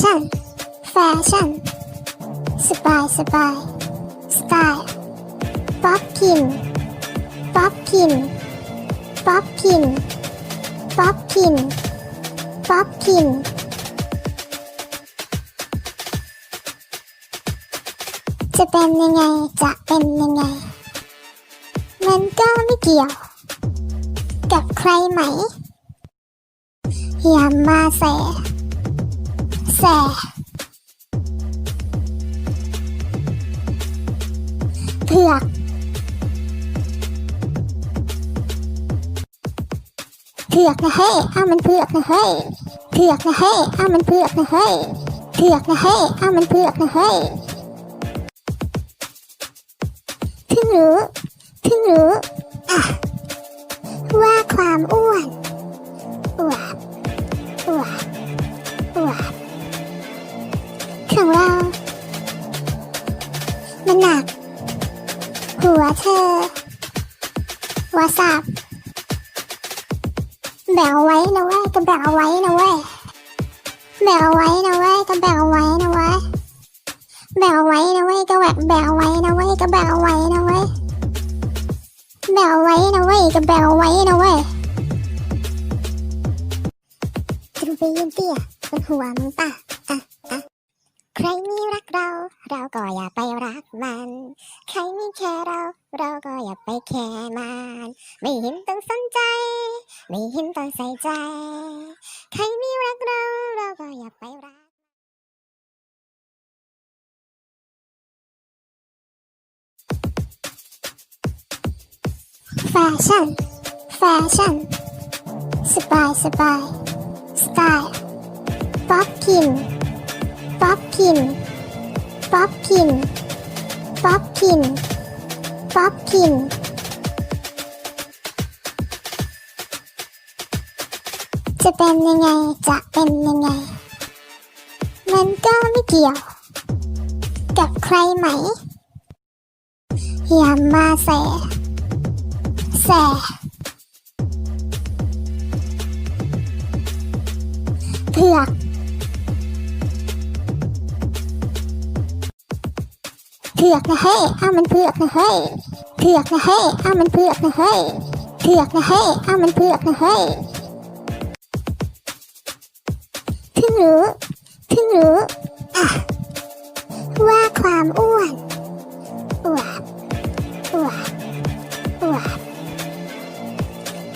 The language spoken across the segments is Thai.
ชั่น แฟชั่น สบายสบายสไตล์ป๊อปพินป๊อปพินป๊อปพินป๊อปพินป๊อปพินจะเป็นยังไง จะเป็นยังไง มันก็ไม่เกี่ยว กับใครไหม อย่ามาแส สเผือกเผือกนะเฮ้ยเอามันเผือกนะเฮ้ยเผือกนะเฮ้ยเอามันเผือกนะเฮ้ยเผือกนะเฮ้ยเอามันเผือกนะเฮ้ยเพิ่งรู้เพิ่งรู้อะว่าความอ้วน เธอวาสับแบกเอาไว้นะเว้ยก็แบกเอาไว้นะเว้ยแบกเอาไว้นะเว้ยก็แบกเอาไว้นะเว้ยแบกเอาไว้นะเว้ยก็แบกแบกเอาไว้นะเว้ยก็แบกเอาไว้นะเว้ยแบกเอาไว้นะเว้ยก็แบกเอาไว้นะเว้ยจะไปยืนเตี้ยบนหัวมึงป่ะอะอะ ใครม่รักเรา เราก็อย่าไปรักมัน ใครม่แคร์เรา เราก็อย่าไปแคร์มัน ไม่เห็นต้องสนใจ ไม่เห็นต้องใส่ใจ ใครม่รักเรา เราก็อย่าไปรักแฟชั่น แฟชั่น สบายสบาย สไตล์ ป๊อปพิน พิน ป๊อปพิน ป๊อปพิน ป๊อปพินจะเป็นยังไง จะเป็นยังไง มันก็ไม่เกี่ยว กับใครไหม อย่ามาแส แส เผือก เผือกนะเฮ้ยเอามันเผือกนะเฮ้ยเผือกนะเฮ้ยเอามันเผือกนะเฮ้ยเผือกนะเฮ้ยเอามันเผือกนะเฮ้ยเพิ่งรู้เพิ่งรู้อะว่าความอ้วนอวบอวบอวบ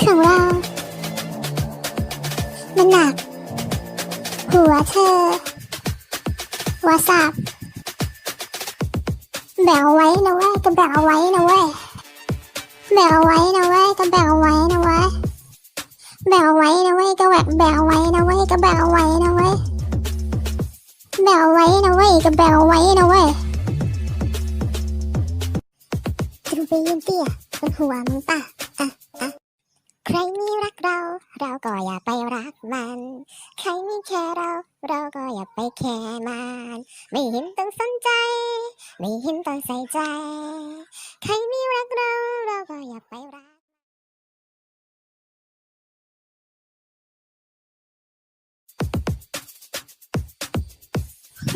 ของเรา มันหนัก หัวเธอวาสับ แบกเอาไว้นะเว้ยก็แบกเอาไว้นะเว้ยแบกเอาไว้นะเว้ยก็แบกเอาไว้นะเว้ยแบกเอาไว้นะเว้ยก็แบกแบกเอาไว้นะเว้ยก็แบกเอาไว้นะเว้ยแบกเอาไว้นะเว้ยก็แบกเอาไว้นะเว้ยจะไปยืนเตี้ยบนหัวมึงป่ะอะอะใครม่รักเรา เราก็อย่าไปรักมัน ใครไม่แคร์เรา เราก็อย่าไปแคร์มัน ไม่เห็นต้องสนใจ ไม่เห็นต้องใส่ใจ ใครไม่รักเรา เราก็อย่าไปรัก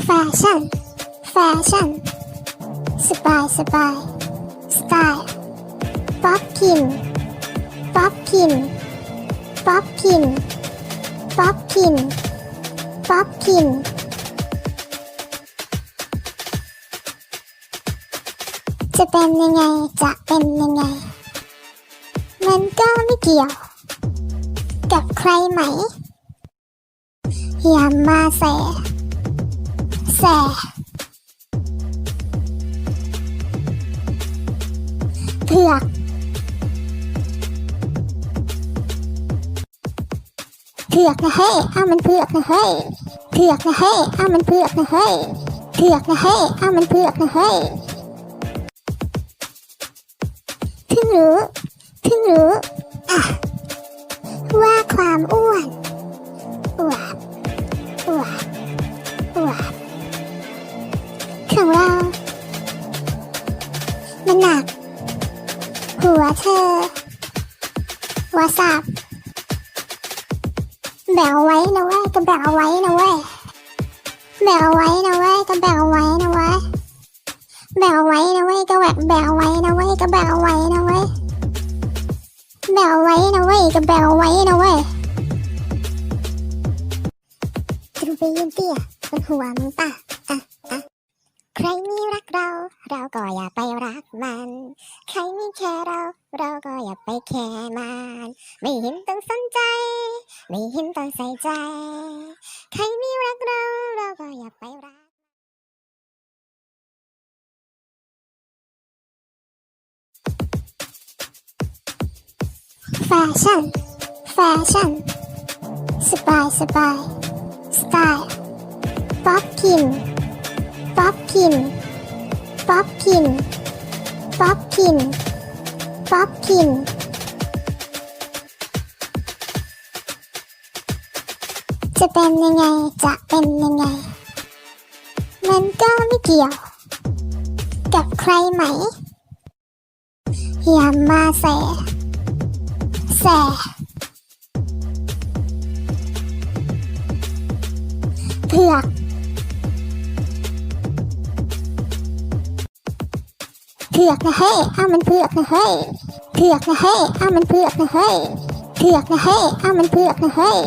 แฟชั่น แฟชั่น สบายสบาย สไตล์ ป๊อปพิน ป๊อปพิน ป๊อปพินป๊อปพินป๊อปพินจะเป็นยังไง จะเป็นยังไง มันก็ไม่เกี่ยว กับใครไหม อย่ามาแสแสเผือก เผือกนะเฮ้ยเอามันเผือกนะเฮ้ยเผือกนะเฮ้ยเอามันเผือกนะเฮ้ยเผือกนะเฮ้ยเอามันเผือกนะเฮ้ยเพิ่งรู้เพิ่งรู้อะว่าความอ้วนอวบอวบอวบของเรา มันหนัก หัวเธอวาสับ แบกเอาไว้นะเว้ยก็แบกเอาไว้นะเว้ยแบ่งเอาไว้นะเว้ยก็แบ่งเอาไว้นะเว้ยแบ่งเอาไว้นะเว้ยก็แบ่งแบ่งเอาไว้นะเว้ยก็แบ่งเอาไว้นะเว้ยแบ่งเอาไว้นะเว้ยก็แบ่งเอาไว้นะเว้ยจะไปยืนเตี้ยบนหัวมึงป่ะ รไม่รักเรา เราก็อย่าไปรักมัน ใครไม่แคร์เรา เราก็อย่าไปแคร์มัน ไม่เห็นต้องสนใจ ไม่เห็นต้องใส่ใจ ใครไม่รักเรา เราก็อย่าไปรักแฟชั่น แฟชั่น สบายสบาย สไตล์ ป๊อปกิน ป๊อปกิน ป๊อปกิน ป๊อปกิน ป๊อปกินจะเป็นยังไง จะเป็นยังไง มันก็ไม่เกี่ยว กับใครไหม อย่ามาแส แส เผือก เผือกนะเฮ้ยอ้ามันเผือกนะเฮ้ยเผือกนะเฮ้ยอ้ามันเผือกนะเฮ้ยเผือกนะเฮ้ยอ้ามันเผือกนะเฮ้ย